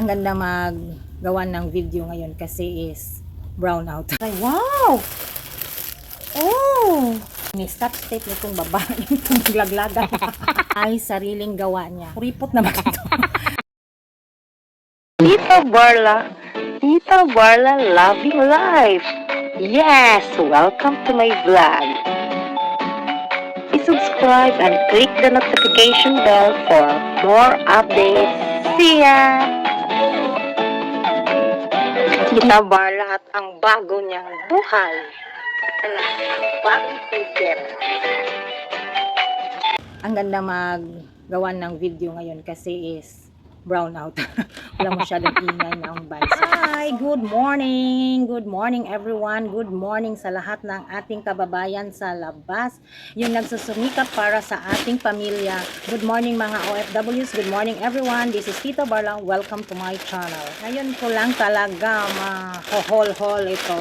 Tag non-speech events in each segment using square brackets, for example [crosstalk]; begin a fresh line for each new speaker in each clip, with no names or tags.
ang ganda maggawa ng video ngayon kasi is brown out. Ay, wow! Oh! May scotch tape nitong babae [laughs] itong maglaglagan. [laughs] Ay, sariling gawa niya. Kuripot naman ito. [laughs]
Tita Barla, Tita Barla Loving Life. Yes, welcome to my vlog. subscribe and click the notification bell for more updates. See ya! Tita Barla at ang bago niyang buhay. Ala, bagong figure.
ang ganda maggawa ng video ngayon kasi is brown out. [laughs] Wala masyadong ingay na ang bansa. Hi! Good morning! Good morning everyone! Good morning sa lahat ng ating kababayan sa labas. Yung nagsusumikap para sa ating pamilya. Good morning mga OFWs. Good morning everyone. This is Tito Barlang. Welcome to my channel. Ngayon ko lang talaga ma-haul-haul ito.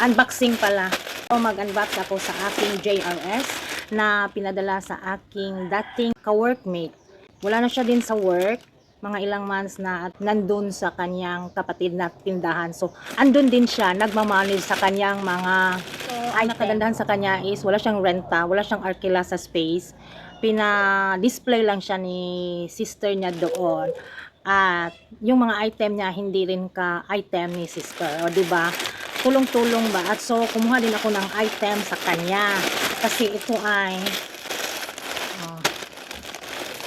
Unboxing pala. So, mag-unbox ako sa aking JRS na pinadala sa aking dating ka-workmate. Wala na siya din sa work, mga ilang months na at nandun sa kanyang kapatid na tindahan. So, andun din siya, nagmamanage sa kanyang mga so, ang nakagandahan sa kanya is wala siyang renta, wala siyang arkila sa space. Pina-display lang siya ni sister niya doon. At yung mga item niya hindi rin ka item ni sister, o di ba? Tulong-tulong ba? At so kumuha din ako ng item sa kanya kasi ito ay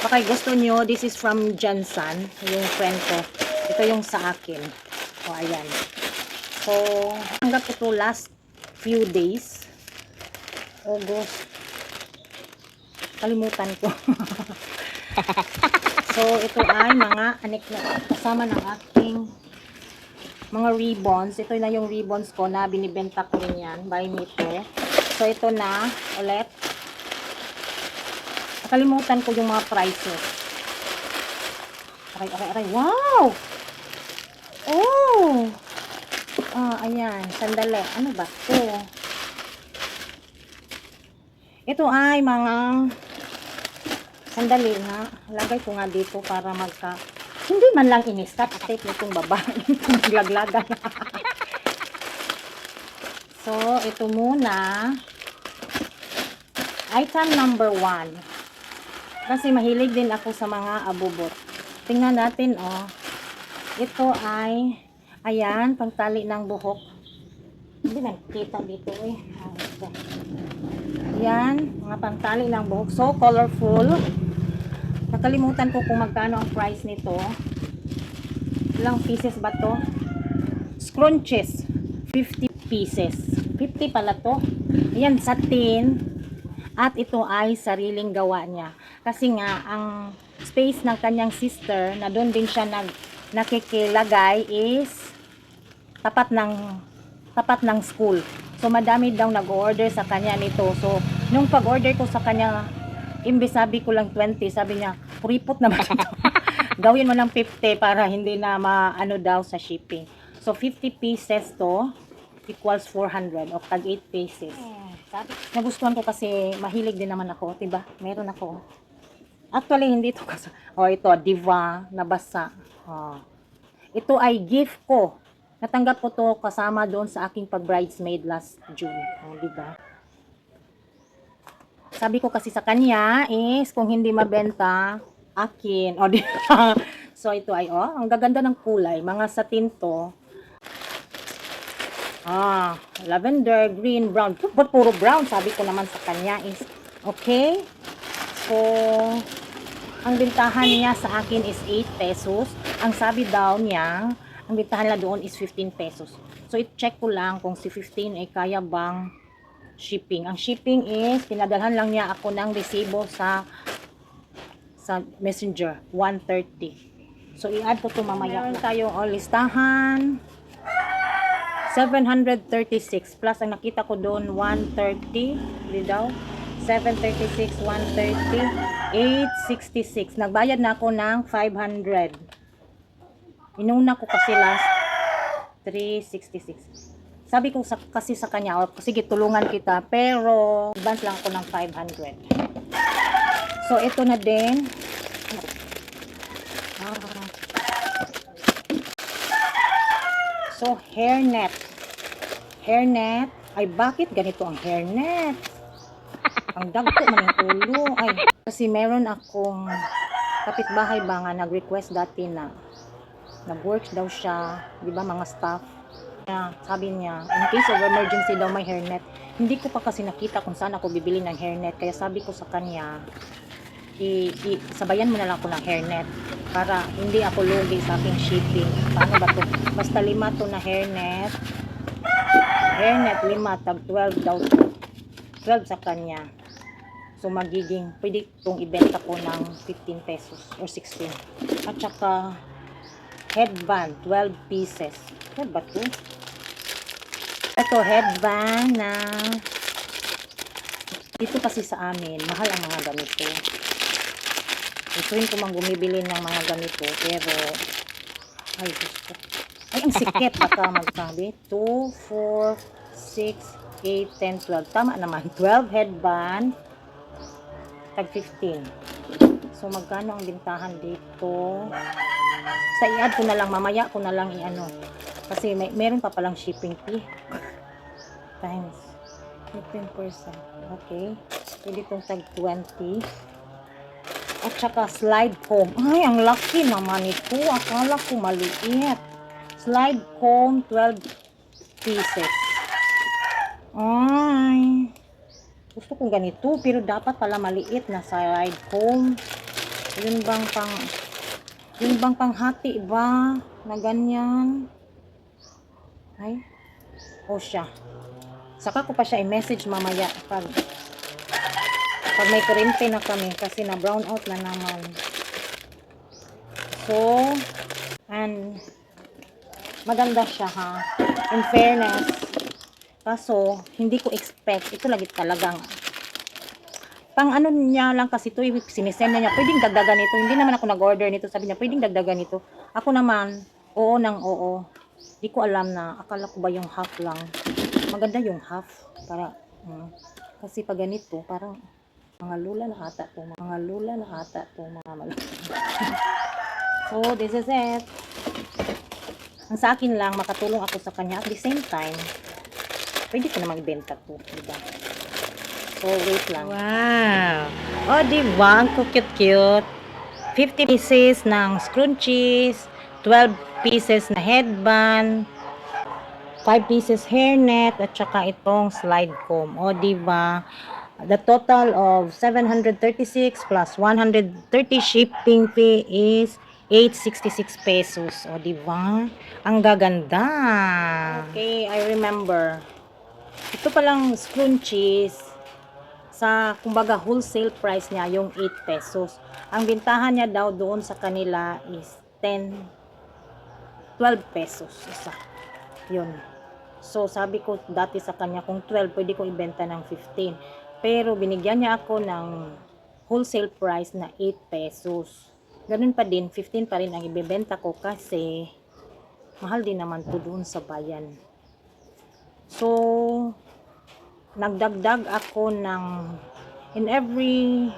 baka gusto nyo, this is from Jensen, yung friend ko. Ito yung sa akin. O, ayan. So, hanggang ito last few days. August. Kalimutan ko. [laughs] so, ito ay mga anik na kasama ng aking mga ribbons. Ito na yung ribbons ko na binibenta ko rin yan by meter. So, ito na ulit. Nakalimutan ko yung mga prices. Aray, aray, aray. Wow! Oh! Ah, ayan. Sandali. Ano ba to? Ito ay mga sandali nga. Lagay ko nga dito para magka hindi man lang nitong babae itong maglaglagan. [laughs] so, ito muna. Item number one. Kasi mahilig din ako sa mga abubot. Tingnan natin, oh. Ito ay, ayan, pangtali ng buhok. Hindi na kita dito, eh. Ah. Ayan, mga pangtali ng buhok. So, colorful. Nakalimutan ko kung magkano ang price nito. Ilang pieces ba to? Scrunches. 50 pieces. 50 pala to. Ayan, satin. At ito ay sariling gawa niya. Kasi nga, ang space ng kanyang sister, na doon din siya nag, nakikilagay is tapat ng tapat ng school. So, madami daw nag-order sa kanya nito. So, nung pag-order ko sa kanya, imbes sabi ko lang 20, sabi niya, kuripot naman [laughs] ito. Gawin mo ng 50 para hindi na maano daw sa shipping. So, 50 pieces to equals 400 o tag 8 pieces. Nagustuhan ko kasi mahilig din naman ako, 'di ba? Meron ako. Actually, hindi ito kasi. Oh, ito, Diva, nabasa. Oh. Ito ay gift ko. Natanggap ko to kasama doon sa aking pag-bridesmaid last June. Oh, di ba? Sabi ko kasi sa kanya is kung hindi mabenta, akin. O, di ba? [laughs] So, ito ay, oh, ang gaganda ng kulay. Mga satin to. Ah, lavender, green, brown. Ba't puro brown? Sabi ko naman sa kanya is, okay. So, ang bintahan niya sa akin is 8 pesos. Ang sabi daw niya, ang bintahan nila doon is 15 pesos. So, i-check ko lang kung si 15 ay kaya bang shipping. Ang shipping is, pinadalhan lang niya ako ng resibo sa sa messenger, 130. So, i-add ko to mamaya. Meron tayong listahan. 736 plus ang nakita ko doon 130 hindi daw? 736 130 866 nagbayad na ako ng 500 inuna ko kasi last 366 sabi ko sa, kasi sa kanya oh, sige tulungan kita. Pero advance lang ako ng 500 so ito na din. Ah, Ito, hairnet. Hairnet. Ay, bakit ganito ang hairnet? [laughs] Ang dagko man yung ulo. Ay, kasi meron akong kapitbahay ba nga nag-request dati na nag-work daw siya, di ba mga staff. Na, sabi niya, in case of emergency daw may hairnet. Hindi ko pa kasi nakita kung saan ako bibili ng hairnet. Kaya sabi ko sa kanya, i, i sabayan mo na lang ako ng hairnet para hindi ako lugi sa aking shipping. Paano ba to? Basta lima to na hairnet. Hairnet lima, tag 12 daw to. 12 sa kanya. So magiging, pwede itong ibenta ko ng 15 pesos or 16. At saka headband, 12 pieces. Ano ba to? Ito, headband na dito kasi sa amin, mahal ang mga ganito. Rin ko mang bumibili ng mga ganito, pero ay gusto. Ay, ang sikit baka magsabi. 2, 4, 6, 8, 10, 12. Tama naman. 12 headband. Tag 15. So, magkano ang bintahan dito? Sa i-add ko na lang, mamaya ko na lang i-ano. Kasi may, meron pa palang shipping fee. Times 15%. Okay. Pwede itong tag 20. At saka slide comb. Ay, ang laki naman ito. Akala ko maliit. Slide comb, 12 pieces. Ay. Gusto kong ganito, pero dapat pala maliit na slide comb. Yun bang pang yun bang panghati ba na ganyan? Ay. O siya. Saka ko pa siya i-message mamaya pag pag may kurente na kami kasi na brown out na naman. So, and maganda siya ha. In fairness, kaso hindi ko expect, ito lagi talagang pang ano niya lang kasi ito, sinisend na niya, pwedeng dagdagan ito. Hindi naman ako nag-order nito. Sabi niya, pwedeng dagdagan ito. Ako naman, oo nang oo. Hindi ko alam na, akala ko ba yung half lang. Maganda yung half. Para, mm, kasi pag ganito, parang, mga lula na ata to. Mga lula na ata to, mga [laughs] so, this is it. Ang sa akin lang, makatulong ako sa kanya. At the same time, pwede ko na magbenta to. Diba? So, wait lang. Wow! Oh, diba? Ang cute-cute. 50 pieces ng scrunchies, 12 pieces na headband, 5 pieces hairnet, at saka itong slide comb. O, diba? The total of 736 plus 130 shipping fee is 866 pesos. O, diba? Ang gaganda. Okay, I remember. Ito palang scrunchies, sa kumbaga wholesale price niya yung 8 pesos. Ang bintahan niya daw doon sa kanila is 10 12 pesos isa. Yun. So sabi ko dati sa kanya kung 12 pwede ko ibenta ng 15. Pero binigyan niya ako ng wholesale price na 8 pesos. Ganun pa din 15 pa rin ang ibebenta ko kasi mahal din naman to doon sa bayan. So nagdagdag ako ng in every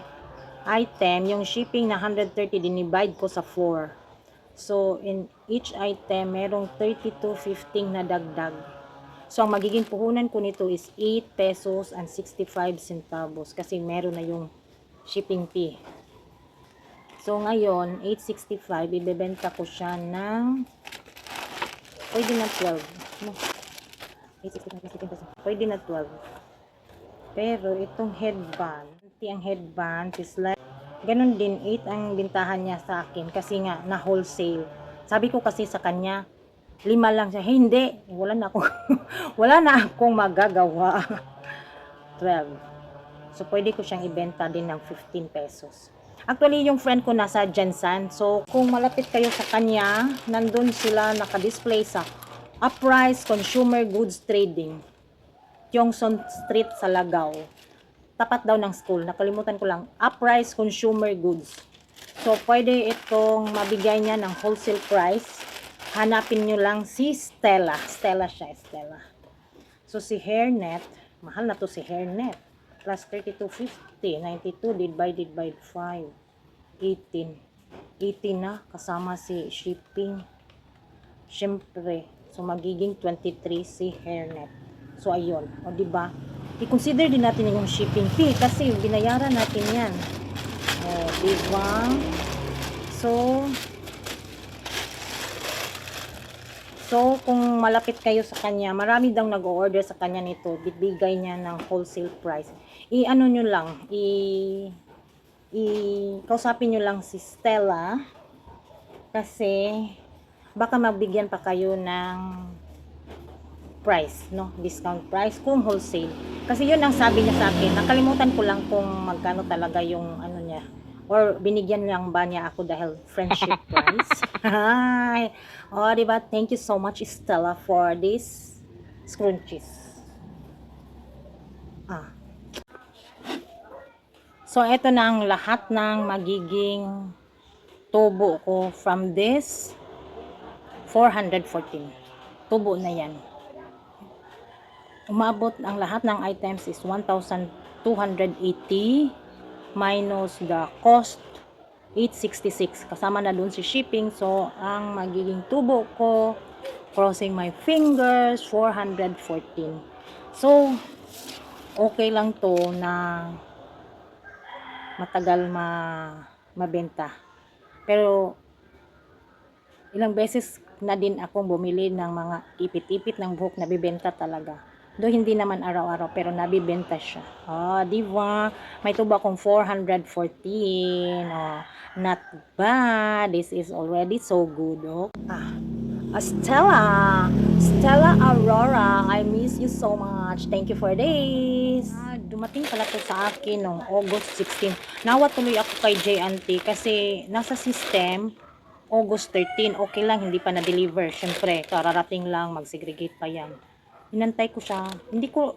item, yung shipping na 130 dinivide ko sa 4. So, in each item, merong 32.15 na dagdag. So, ang magiging puhunan ko nito is 8 pesos and 65 centavos kasi meron na yung shipping fee. So, ngayon, 8.65, ibebenta ko siya ng pwede na 12. No? 8.65, pwede na 12. Pero itong headband, iti ang headband is like, ganun din, 8 ang bintahan niya sa akin kasi nga na wholesale. Sabi ko kasi sa kanya, lima lang siya. Hindi, wala na akong, [laughs] wala na akong magagawa. 12. So, pwede ko siyang ibenta din ng 15 pesos. Actually, yung friend ko nasa Jensen. So, kung malapit kayo sa kanya, nandun sila nakadisplay sa Uprise Consumer Goods Trading. Yongson Street sa Lagaw. Tapat daw ng school. Nakalimutan ko lang. Uprise Consumer Goods. So, pwede itong mabigay niya ng wholesale price. Hanapin nyo lang si Stella. Stella siya, Stella. So, si Hairnet, mahal na to si Hairnet. Plus 32.50. 92 divided by 5. 18. 18 na. Kasama si shipping. Siyempre. So, magiging 23 si hairnet. So, ayun. O, ba? I-consider din natin yung shipping fee kasi binayaran natin yan. O, di ba? So, So, kung malapit kayo sa kanya, marami daw nag-order sa kanya nito, bibigay niya ng wholesale price. I-ano nyo lang, i- i- kausapin nyo lang si Stella kasi baka mabigyan pa kayo ng price, no? Discount price kung wholesale. Kasi yun ang sabi niya sa akin. Nakalimutan ko lang kung magkano talaga yung ano. Or binigyan lang ba niya ako dahil friendship [laughs] price. Hi! Oh, diba? Thank you so much, Stella, for this scrunchies. Ah. So, ito na ang lahat ng magiging tubo ko from this 414. Tubo na yan. Umabot ang lahat ng items is 1,280 minus the cost 866 kasama na dun si shipping so ang magiging tubo ko crossing my fingers 414 so okay lang to na matagal ma mabenta. Pero ilang beses na din akong bumili ng mga ipit-ipit ng buhok na bibenta talaga do hindi naman araw-araw pero nabibenta siya. Ah di ba? May tubo akong 414 oh not bad. This is already so good oh. Ah Ah, Stella. Stella Aurora I miss you so much. Thank you for this. Ah, dumating pala to sa akin noong August 16 nawa tuloy ako kay J Auntie kasi nasa system August 13 okay lang hindi pa na-deliver. Syempre kararating lang mag-segregate pa yan inantay ko siya. Hindi ko,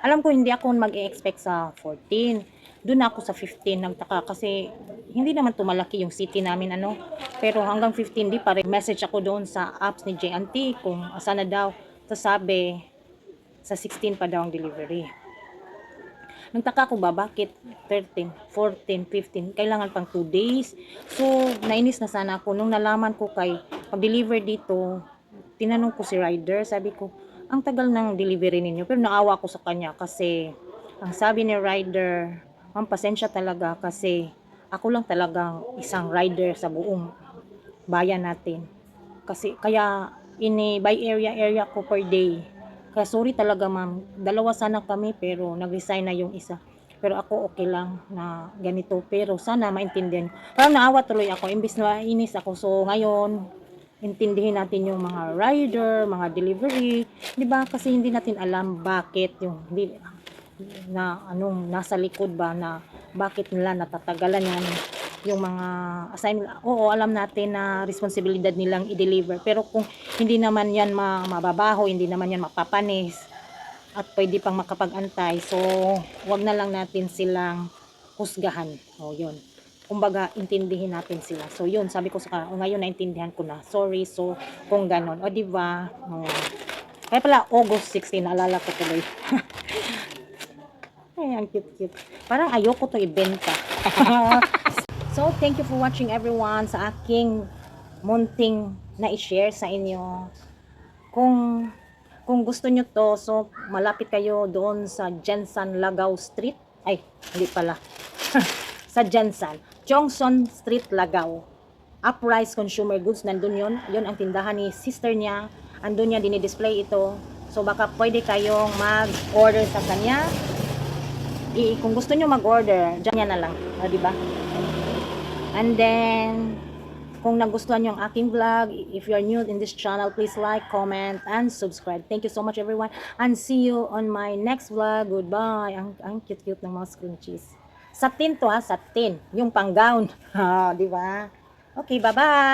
alam ko hindi ako mag-expect sa 14. Doon ako sa 15 nagtaka kasi hindi naman tumalaki yung city namin ano. Pero hanggang 15 di pa rin. Message ako doon sa apps ni JNT kung asa na daw. Tapos sabi, sa 16 pa daw ang delivery. Nagtaka ko ba bakit 13, 14, 15, kailangan pang 2 days. So, nainis na sana ako. Nung nalaman ko kay pag-deliver dito, tinanong ko si rider, sabi ko, ang tagal ng delivery ninyo. Pero naawa ko sa kanya kasi ang sabi ni rider, ma'am pasensya talaga kasi ako lang talagang isang rider sa buong bayan natin. Kasi kaya ini by area area ko per day. Kaya sorry talaga ma'am, dalawa sana kami pero nag-resign na yung isa. Pero ako okay lang na ganito. Pero sana maintindihan. Parang naawa tuloy ako. Imbis na inis ako. So ngayon, intindihin natin yung mga rider, mga delivery, 'di ba? Kasi hindi natin alam bakit yung hindi na anong nasa likod ba na bakit nila natatagalan yung yung mga assignment. Oo, alam natin na responsibilidad nilang i-deliver. Pero kung hindi naman yan ma mababaho, hindi naman yan mapapanis, at pwede pang makapag-antay, so wag na lang natin silang husgahan. O, yun kumbaga, intindihin natin sila. So, yun, sabi ko sa kanila, oh, ngayon naintindihan ko na. Sorry, so, kung ganon. O, di ba? Oh. Kaya pala, August 16, naalala ko tuloy. [laughs] Ay, ang cute-cute. Parang ayoko to ibenta. [laughs] so, thank you for watching everyone sa aking munting na i-share sa inyo. Kung kung gusto nyo to, so malapit kayo doon sa Jensen Lagaw Street. Ay, hindi pala. [laughs] sa Jensen. Johnson Street, Lagaw. Uprise Consumer Goods, nandun yun. Yun ang tindahan ni sister niya. Andun niya dinidisplay ito. So baka pwede kayong mag-order sa kanya. I, kung gusto niyo mag-order, dyan niya na lang. O, di ba? And then, kung nagustuhan niyo ang aking vlog, if you're new in this channel, please like, comment, and subscribe. Thank you so much everyone. And see you on my next vlog. Goodbye. Ang, ang cute-cute ng mga scrunchies. Sa tin to ha, sa tin. Yung pang gown. Ha, [laughs] di ba? Okay, bye-bye.